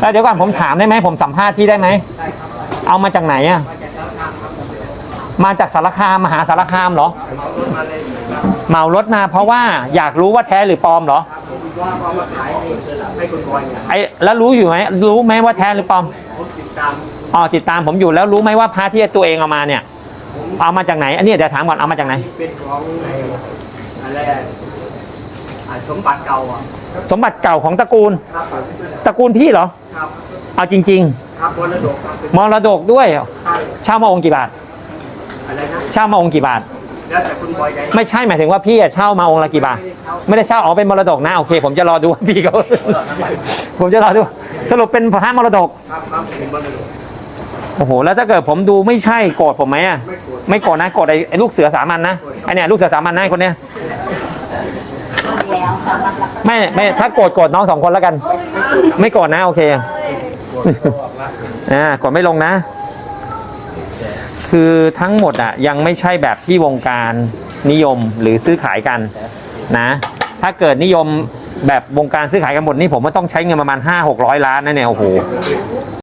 เอ้ยเดี๋ยวก่อนผมถามได้ไหมผมสัมภาษณ์พี่ได้ไหมเอามาจากไหนอะมาจากสารคามมหาสารคามเหรอเหมารถมาเพราะว่าอยากรู้ว่าแท้หรือปลอมเหรอว่าเขามาขายให้คุณบอยเนี่ยไอ้แล้วรู้อยู่ไหมรู้ไหมว่าแท้หรือปลอมผมติดตามอ๋อติดตามผมอยู่แล้วรู้ไหมว่าพระที่ตัวเองเอามาเนี่ย เอามาจากไหน อันนี้เดี๋ยวถามก่อนเอามาจากไหนที่เป็นของไอ้อะไรอะอ่าสมบัติเก่าอะสมบัติเก่าของตระกูลครับผมตระกูลพี่เหรอ ครับเอาจริง ครับมรดกครับเป็นๆ มรดกด้วยใช่เช่ามาองค์กี่บาทอะไรนะเช่ามาองค์กี่บาท แล้วแต่คุณบอยใจไม่ใช่หมายถึงว่าพี่อะเช่ามาองค์ละกี่บาท ไม่ได้เช่าอ๋อเป็นมรดกนะโอเค ผมจะรอดูว่าพี่เขา ผมจะรอดู สรุปเป็นพระมรดก ครับครับเป็นมรดกโอ้โห แล้วถ้าเกิดผมดูไม่ใช่โกรธผมไหมอะไม่โกรธ ไม่โกรธนะโกรธไอ้ไอ้ลูกเสือสามัญนะไอเนี่ยลูกเสือสามัญนะไอ้คนเนี้ย แล้วสำหรับหลักไม่ ไม่ ถ้าโกรธโกรธน้องสองคนแล้วกัน ไม่โกรธนะ โอเคอ่ากดไม่ลงนะ คือทั้งหมดอะ ยังไม่ใช่แบบที่วงการนิยมหรือซื้อขายกันนะ ถ้าเกิดนิยมแบบวงการซื้อขายกันหมดนี่ผมว่าต้องใช้เงินประมาณ 5 600 ล้านนะเนี่ยโอ้โห